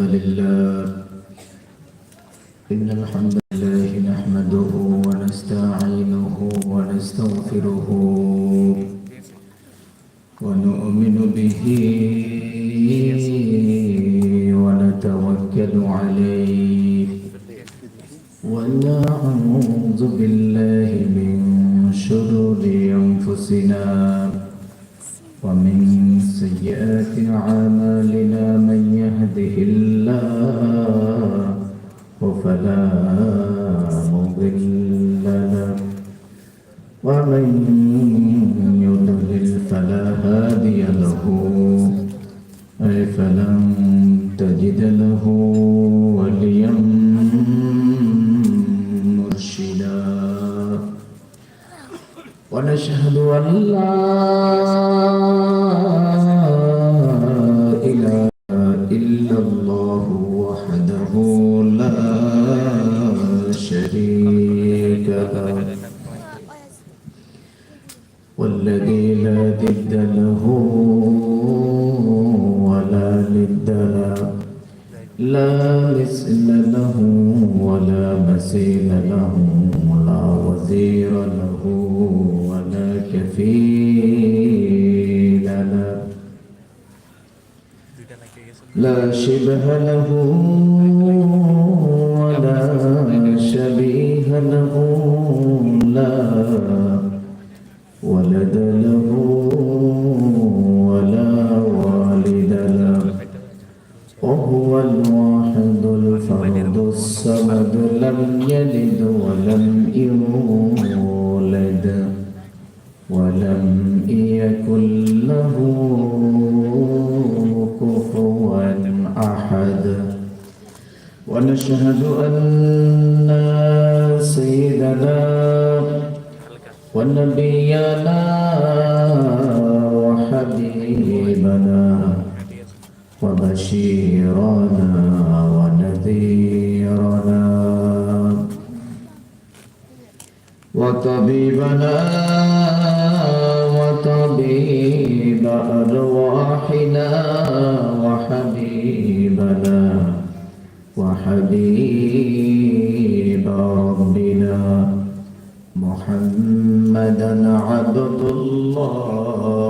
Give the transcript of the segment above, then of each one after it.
الحمد لله. إن الحمد تجد له وليا مرشدا. ونشهد أن لا لا شبه له وبشيرنا ونذيرنا وطبيبنا وطبيب أرواحنا وحبيبنا وحبيب ربنا محمدا عبد الله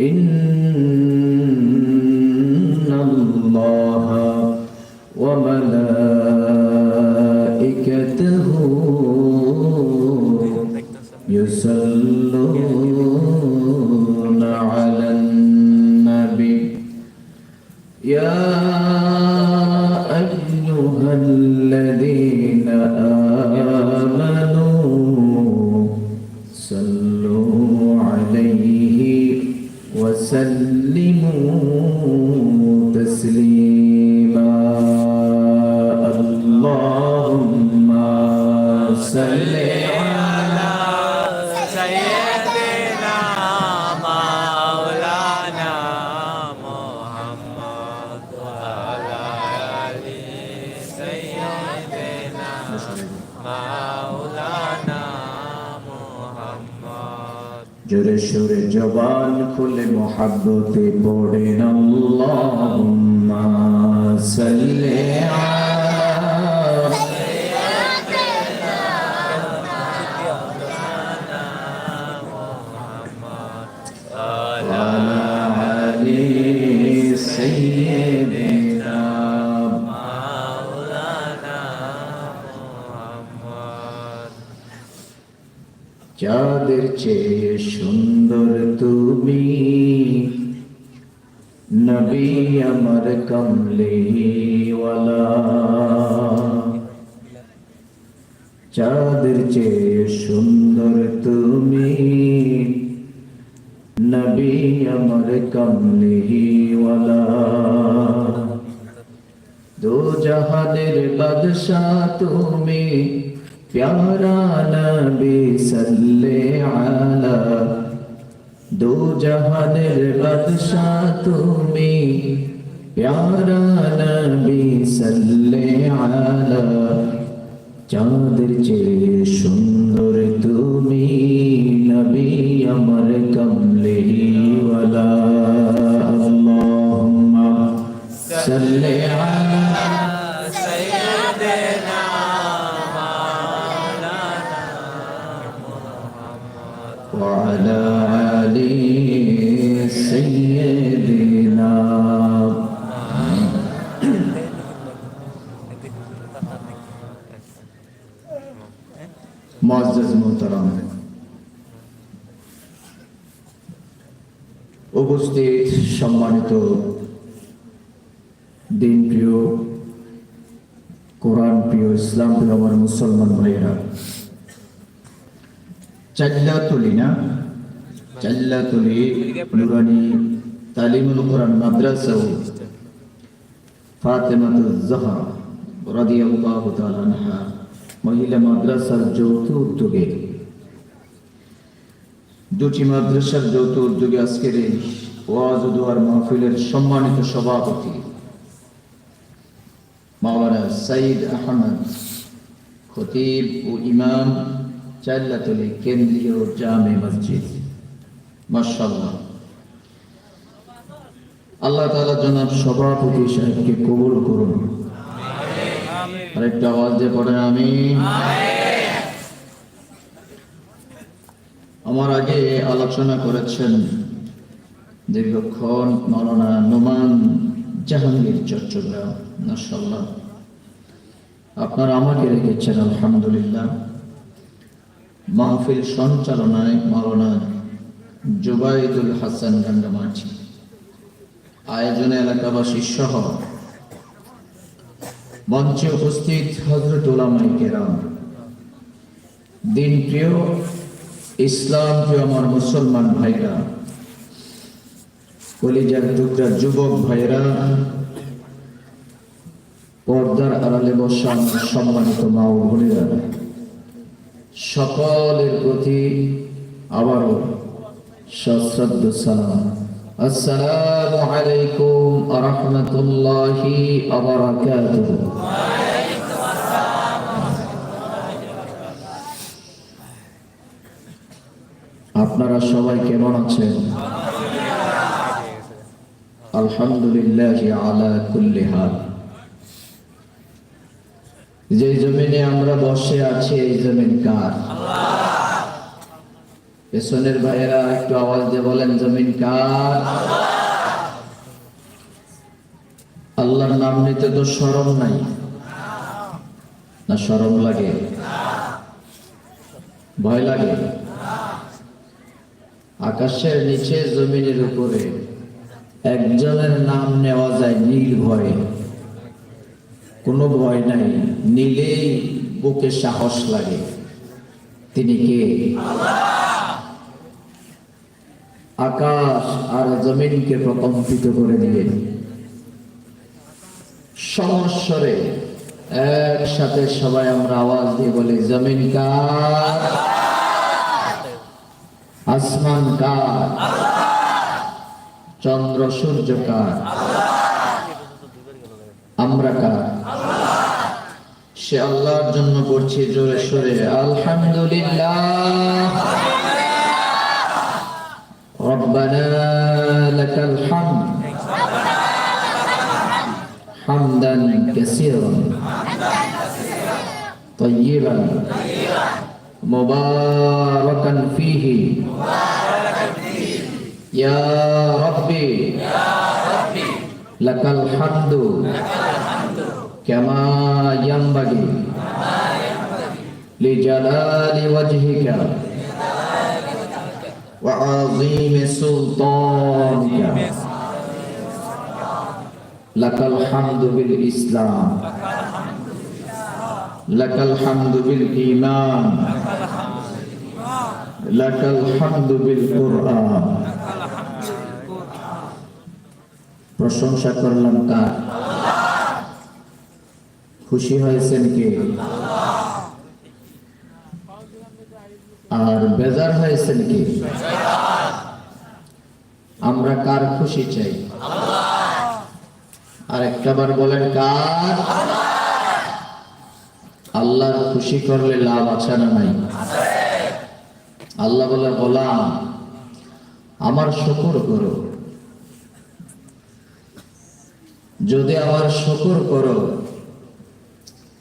in সৈয়দনা মাওলানা মোহাম্মদ ওয়ালা আলি সৈয়দনা মাওলানা মোহাম্মদ জোরে সুরে জবান খুলে মোহাব্বতে পড়েন আল্লাহুম্মা সাল্লি আলা চাঁদের চেয়ে সুন্দর তুমি। নবী আমার কমলিওয়ালা। চাঁদের চেয়ে সুন্দর তুমি। নবী আমার কমলিওয়ালা। দো জাহানের বাদশাহ তুমি। প্যারা নবী সাল্লে आला দো জাহানের বাদশাহ তুমি প্যারা নবী সাল্লে আলা চাঁদের চেয়ে সুন্দর চাল্লাতুলি না চাল্লাতুলি নুরানি তালিমুল কোরআন মাদ্রাসা ফাতেমাতুজ জাহরা রাদিয়াল্লাহু তাআলা আনহা মহিলা মাদ্রাসার যৌথ দুটি মাদ্রাসার যৌথ উদ্যোগে আজকের এই ওয়াজ দোয়ার মাহফিলের সম্মানিত সভাপতি মাওলানা সাইদ আহমদ খতিব ও ইমাম কেন্দ্রীয় জামে মসজিদ। মাশাআল্লাহ। আল্লাহ তাআলা জনাব সভাপতি সাহেবকে কবুল করুন। আরেকটা আওয়াজ দিয়ে পড়েন আমি আমার আগে আলোচনা করেছেন দীর্ঘক্ষণ মৌলানা নোমান জাহাঙ্গীর চট্টগ্রাম। মাশাআল্লাহ। আপনারা আমাকে রেখেছেন আলহামদুলিল্লাহ। মাহফিল সঞ্চালনায় মাওলানা জুবাইদুল হাসান রাঙ্গামাটি আয়োজনে এলাকাবাসী সহ মঞ্চে উপস্থিত হজরত ওলামাই দিন প্রিয় ইসলাম প্রিয় আমার মুসলমান ভাইরা, কলিজার টুকরা যুবক ভাইরা, পর্দার আড়ালে বসা সম্মানিত মা ও বোনেরা সকলের প্রতি আবারও সশ্রদ্ধ সালাম। আসসালামু আলাইকুম আরহামতুল্লাহি আবরাকাতুহু। আপনারা সবাই কেমন আছেন? আলহামদুলিল্লাহ আলা কুল্লি হাল। যে জমিনে আমরা বসে আছি, এই জমিন কার? পেছনের ভাইয়েরা একটু আওয়াজ দিয়ে বলেন, জমিন কার? আল্লাহর নাম নিতে তো সরম নাই। না সরম লাগে? ভয় লাগে? আকাশের নিচে, জমিনের উপরে। একজনের নাম নেওয়া যায় নীল ভয়ে। কোনো ভয় নাই, নিলেই বুকে সাহস লাগে। তিনি কে? আকাশ আর জমিনকে প্রকম্পিত করে দিলেন। সমস্বরে একসাথে সবাই আমরা আওয়াজ দিয়ে বলি, জমিন কার? আসমান কার? চন্দ্র, সূর্য কার? আমরা কার? সে আল্লাহর জন্য করছি জোরে সোরে আলহামদুলিল্লাহ ربنا لك الحمد حمدا كثيرا طيبا مباركا فيه يا ربي لك الحمد كما ينبغي لجلال وجهك وعظيم سلطانك لك الحمد بالإسلام لك الحمد بالإيمان لك الحمد بالقرآن প্রশংসা করলাম কার খুশি হয়েছেন কে? আর বেজার হয়েছেন কি? আমরা কার খুশি চাই? আর একটাবার বলেন কার? আল্লাহর খুশি করলে লাভ আছে না নাই? আল্লাহ বলে বলাম আমার শুকর করো। যদি আমার শুকর করো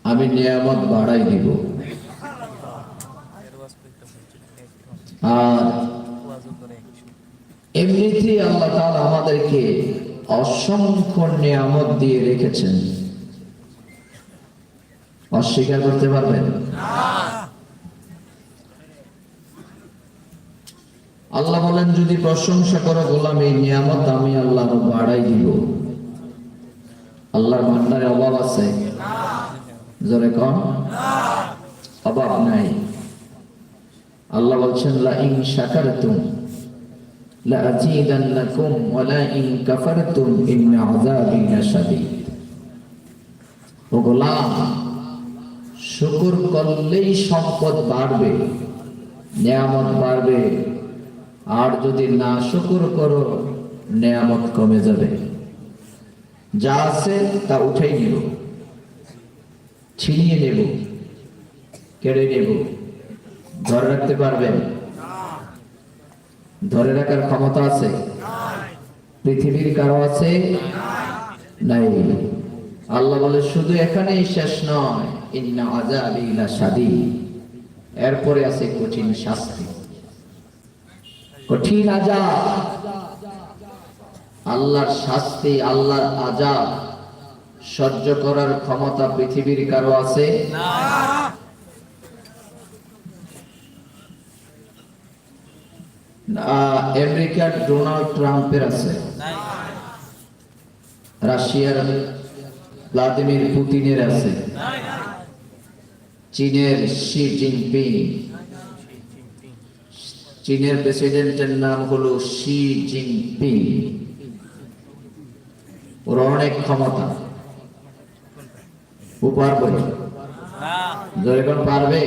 আমি নিয়ামত বাড়াই দিব। আর এমনিতেই আল্লাহ তাআলা আমাদেরকে অসংখ্য নিয়ামত দিয়ে রেখেছেন। অস্বীকার করতে পারবেন? আল্লাহ বলেন, যদি প্রশংসা করো গোলাম এই নিয়ামত, আমি আল্লাহ বাড়াই দিব। আল্লাহর ভান্ডারে অভাব আছে। জোরে কন। অভাব নাই। আল্লাহ বলছেন লা ইন শাকারতুম লা আযীদান্নাকুম ওয়া লা ইন কাফারতুম ইন আযাবি লাশাদীদ ও গোলাম, শুকর করলেই সম্পদ বাড়বে, নিয়ামত বাড়বে। আর যদি না শুকর করো, নিয়ামত কমে যাবে। যা আছে তা উঠেই নিব ছিনিয়ে নেব, কেড়ে নেব। ধরে রাখতে পারবেন? ধরে রাখার ক্ষমতা আছে? পৃথিবীর কারও আছে? নাই। আল্লাহ বলে, শুধু এখানেই শেষ নয়। এরপরে আছে কঠিন শাস্তি। কঠিন আজাব আল্লাহর শাস্তি, আল্লাহর আজাব সহ্য করার ক্ষমতা পৃথিবীর কারও আছে? আমেরিকার ডোনাল্ড ট্রাম্পের আছে। রাশিয়ার ভ্লাদিমির পুতিনের আছে। চীনের শি জিনপিং। চীনের প্রেসিডেন্টের নাম হলো শি জিনপিং। ওর অনেক ক্ষমতা। ও পারবে যখন পারবে?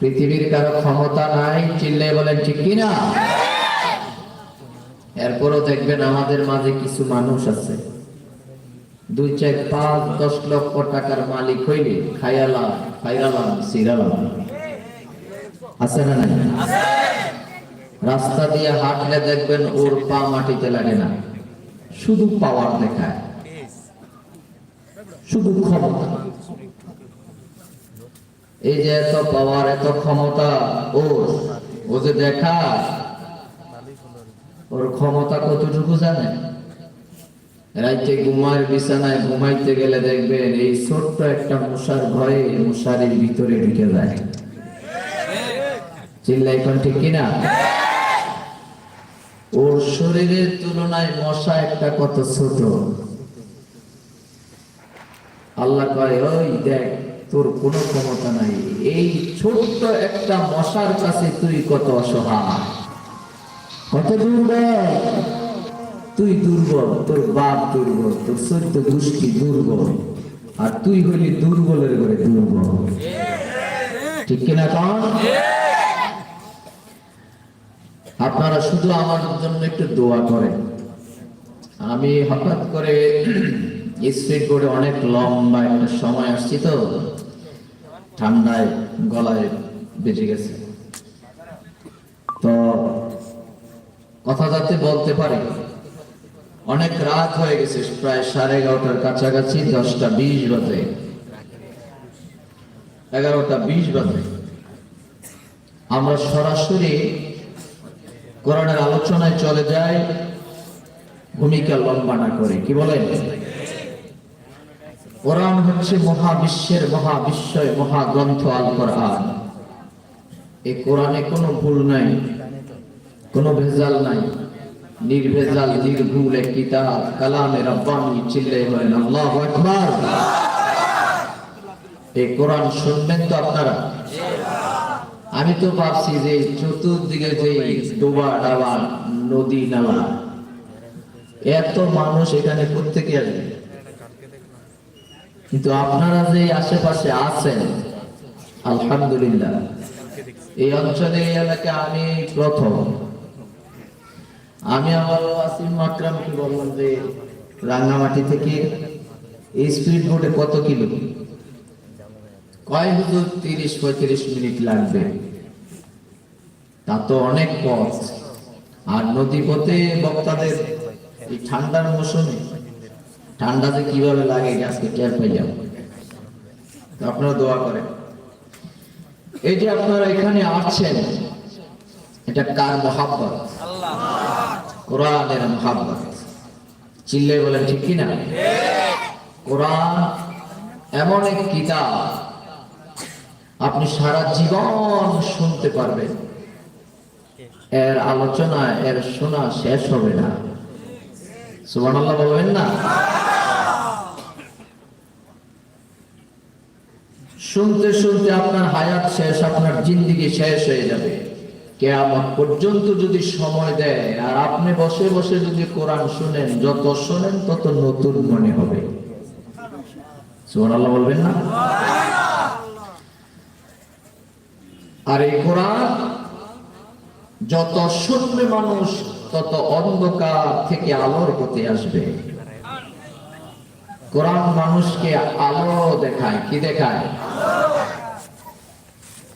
পৃথিবীর কারও ক্ষমতা নাই চিল্লে বলেন ঠিক কিনা এরপরও দেখবেন আমাদের মাঝে কিছু মানুষ আছে। দুই চার পাঁচ দশ লক্ষ টাকার মালিক হইলে খাইয়ালাম খাইরালাম সিরালাম। আছে না নাই? রাস্তা দিয়ে হাঁটলে দেখবেন ওর পা মাটিতে লাগে না। শুধু পাওয়ার দেখায় শুধু ক্ষমতা এই যে এত পাওয়ার এত ক্ষমতা, ওর, ও যে দেখা, ওর ক্ষমতা কতটুকু জানে? রাইতে ঘুমার বিছানায় ঘুমাইতে গেলে দেখবেন এই ছোট্ট একটা মশার ভয়ে মশারির ভিতরে ঢুকে যায়। চিল্লাই এখন ঠিক কিনা ওর শরীরের তুলনায় মশা একটা কত ছোট। আল্লাহ কয়, ওই দেখ, তোর কোনো ক্ষমতা নাই। এই ছোট্ট একটা মশার কাছে তুই কত অসহায়। কত দুর্বল। তুই দুর্বল, তোর বাপ দুর্বল, তোর চৈত্য দুষ্টি দুর্বল, আর তুই হইলি দুর্বলের ঘরে দুর্বল। ঠিক কিনা কন? আপনারা শুধু আমার জন্য একটু দোয়া করেন। আমি হঠাৎ করে স্পিড বোর্ডে অনেক লম্বা একটা সময় আসছি তো। ঠান্ডায় গলায় গেছে। তো যাতে বলতে পারে। অনেক রাত হয়ে গেছে, প্রায় সাড়ে এগারোটার কাছাকাছি, দশটা বিশ বাজে। এগারোটা বিশ বাজে। আমরা সরাসরি কোরআনের আলোচনায় চলে যাই। ভূমিকা লম্বা না করে, কি বলেন? কোরআন হচ্ছে মহাবিশ্বের মহাবিশ্বয়, মহাগ্রন্থ আল কোরআন এই কোরআনে কোনো ভুল নাই, কোনো ভেজাল নাই। নির্ভেজাল, নির্ভুল কিতাব, কালামে রব্বানি, চিল্লে বলেন, আল্লাহু আকবার। এই কোরআন শুনবেন তো আপনারা? আমি তো ভাবছি যে চতুর্দিকে যে ডোবা ডাবা, নদী নালা, এত মানুষ এখানে প্রত্যেকে আসবে? কিন্তু আপনারা যে আশেপাশে আছেন, আলহামদুলিল্লাহ, এই অঞ্চলে, এই এলাকা আমি প্রথম। আমি আমার আসিম আকরামকে বললাম যে, রাঙ্গামাটি থেকে এই স্পিড বোটে কত কিলো? কয় হুজুর, তিরিশ, পঁয়ত্রিশ মিনিট লাগবে? তা তো অনেক পথ। আর নদী পথে বক্তাদের এই ঠান্ডার মৌসুমে ঠান্ডা যে কীভাবে লাগে আজকে টের পেয়ে যাব আপনারা দোয়া করেন। এই যে আপনারা এখানে আসছেন, এটা কার মহাব্বত? কোরআনের মহাব্বত। চিল্লে বলেন, ঠিক কিনা? কোরআন এমন এক কিতাব, আপনি সারা জীবন শুনতে পারবেন। এর আলোচনা, এর শোনা শেষ হবে না। সুবান আল্লাহ বলবেন না? শুনতে শুনতে আপনার হায়াত শেষ, আপনার জিন্দিগি শেষ হয়ে যাবে। কেয়ামত পর্যন্ত যদি সময় দেয়, আর আপনি বসে বসে যদি কোরআন শুনেন, যত শোনেন তত নতুন মনে হবে। সুবহানাল্লাহ বলবেন না? আর এই কোরআন, যত শুনবে মানুষ, তত অন্ধকার থেকে আলোর পথে আসবে। কোরআন মানুষকে আলো দেখায়, কি দেখায়?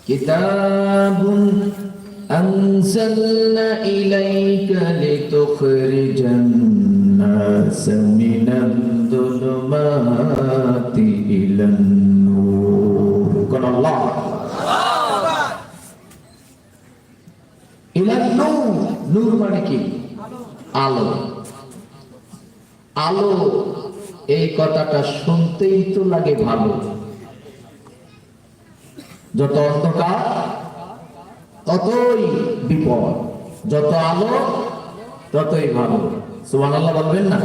কিতাবুন أنزلنا إليك لتخرج الناس من الظلمات إلى النور قال الله إلى النور নূর মানে কি আলো আলো এই কথাটা শুনতেই তো লাগে ভালো যত অন্ধকার, ততই বিপদ। যত আলো, ততই ভালো। সুমান আল্লাহ বলবেন না?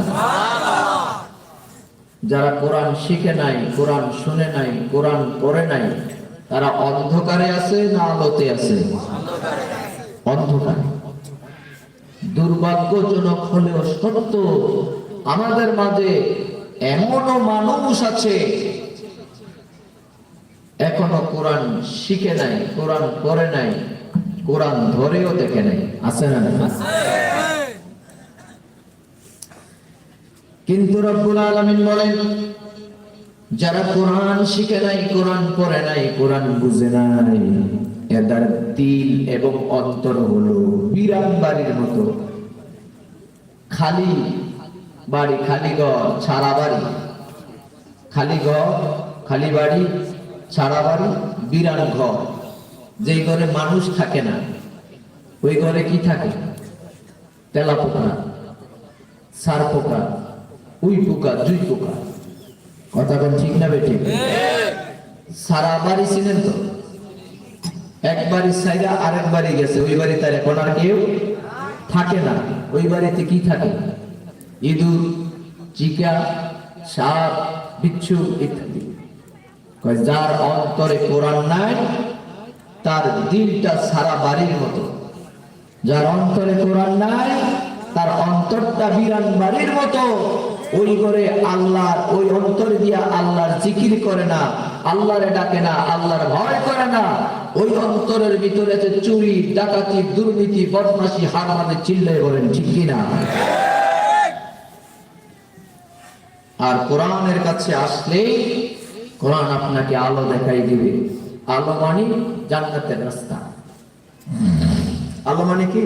যারা কোরআন শিখে নাই, কোরআন শুনে নাই, কোরআন পড়ে নাই, তারা অন্ধকারে আছে না আলোতে আছে? অন্ধকারে। দুর্ভাগ্যজনক হলেও সত্য, আমাদের মাঝে এমনও মানুষ আছে এখনও কোরআন শিখে নাই কোরআন পড়ে নাই কোরআন ধরেও দেখে নাই। আছে না কিন্তু রব্বুল আলামিন বলেন যারা কোরআন শিখে নাই কোরআন পড়ে নাই কোরআন বুঝে নাই এদের দিল এবং অন্তর হলো বিরাম বাড়ির মতো। খালি বাড়ি খালি ঘর ছাড়া বাড়ি। খালি ঘর খালি বাড়ি ছাড়া বাড়ি বিরাট ঘর। যেই ঘরে মানুষ থাকে না, ওই ঘরে কি থাকে? তেলা পোকা, সার পোকা, উই পোকা জুই পোকা। কথা কোন ঠিক না বেঠিক? সারা বাড়ি ছিলেন তো? একবারই সাইরা আরেক বাড়ি গেছে, ওই বাড়ি তার এখন আর কেউ থাকে না। ওই বাড়িতে কি থাকে? ইঁদুর, চিকা, সাপ, বিচ্ছু ইত্যাদি। যার অন্তরে কোরআন নাই, তার দিলটা সারা বাড়ির মতো। যার অন্তরে কোরআন নাই, তার অন্তরটা বিরান বাড়ির মতো। ওই করে আল্লাহর ওই অন্তর দিয়া আল্লাহর জিকির করে না, আল্লাহরে ডাকে না, আল্লাহর ভয় করে না। ওই অন্তরের ভিতরে আছে চুরি, ডাকাতি, দুর্নীতি বদমাসি হারামাদের চিল্লে বলেন, ঠিক কিনা আর কোরআনের কাছে আসলে কোরআন আপনাকে আলো দেখাই দিবে। আলো মানে জান্নাতের রাস্তা। আলো মানে কি?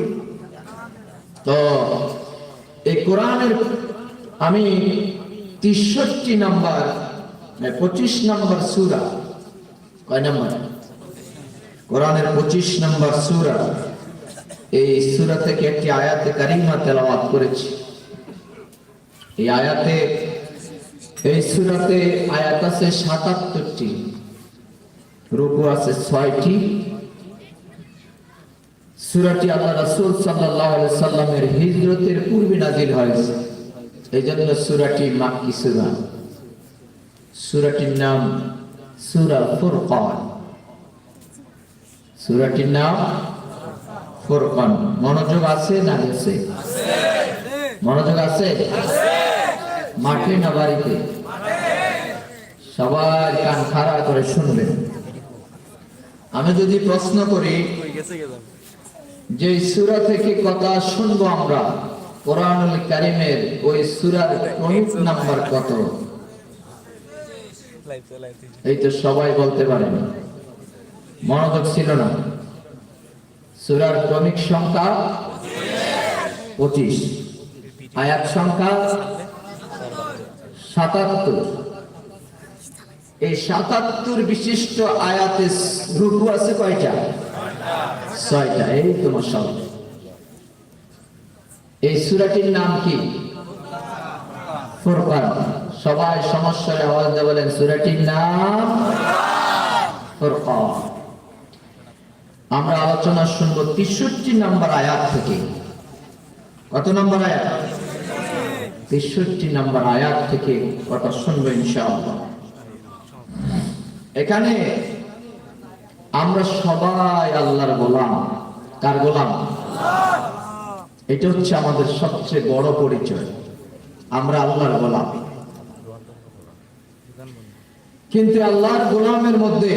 তো এই কোরআনের আমি তেষট্টি নাম্বার পঁচিশ নাম্বার সুরা। কয় নাম্বার? কোরআনের পঁচিশ নাম্বার সুরা। এই সুরা থেকে একটি আয়াতে কারিমা তেলাওয়াত করেছি। এই আয়াতে এই সুরাতে আয়াত আছে সাতাত্তরটি। রুকু আছে ছয়টি। সুরাটি আল্লাহ রাসূল আলাইহি সাল্লামের হিজরতের পূর্বে নাজিল হয়েছে। এই জন্য সুরাটি মাক্কি সুরা। সুরাটির নাম সুরা ফুরকান। সুরাটির নাম ফুরকান। মনোযোগ আছে না গেছে মনোযোগ আছে? মাঠে না বাড়িতে? সবাই কান খাড়া করে শুনবেন আমি যদি প্রশ্ন করি, যে সুরা থেকে কথা শুনব আমরা, কোরআনুল কারিমের ওই সুরার নাম্বার কত? এই তো সবাই বলতে পারেন মনোযোগ ছিল না। সুরার ক্রমিক সংখ্যা পঁচিশ। আয়াত সংখ্যা সাতাত্তর। এই সাতাত্তর বিশিষ্ট আয়াতে রুকু আছে কয়টা? ছয়টা। এই তোমার সব এই সুরাটির নাম কি? ফুরকান। সবাই সমস্যার আওয়াজ দিয়ে বলেন, সুরাটির নাম ফুরকান। আমরা আলোচনা শুনব তেষট্টি নম্বর আয়াত থেকে। কত নম্বর আয়াত? তেষট্টি নম্বর আয়াত থেকে কথা শুনব ইনশাআল্লাহ। এখানে আমরা সবাই আল্লাহর গোলাম। কার গোলাম? এটা হচ্ছে আমাদের সবচেয়ে বড় পরিচয়। আমরা আল্লাহর গোলাম। কিন্তু আল্লাহর গোলামের মধ্যে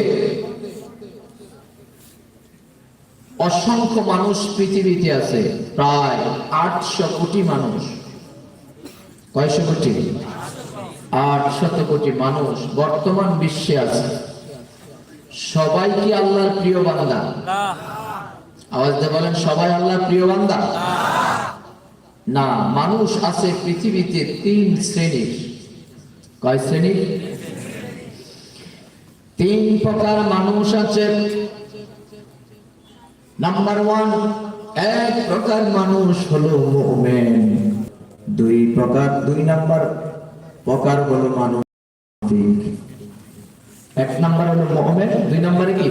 অসংখ্য মানুষ পৃথিবীতে আছে, প্রায় আটশো কোটি মানুষ। কয়শো কোটি আটশত কোটি মানুষ বর্তমান বিশ্বে আছে। সবাই কি আল্লাহর প্রিয় বান্দা? আওয়াজ দিয়ে বলেন, সবাই আল্লাহর প্রিয় বান্দা? না, মানুষ আছে পৃথিবীতে তিন শ্রেণির। কয় শ্রেণির? তিন প্রকার মানুষ আছে। নাম্বার ওয়ান এক প্রকার মানুষ হলো মুমিন। দুই প্রকার, দুই নাম্বার প্রকার হলো মানব এক নাম্বার হলো মহমের দুই নাম্বারে কি?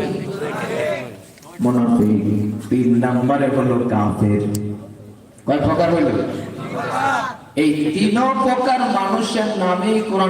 মুনাফিক। তিন নাম্বারে হলো কাফের। কয় প্রকার হইল? এই তিন প্রকার মানুষের নামে কোরআন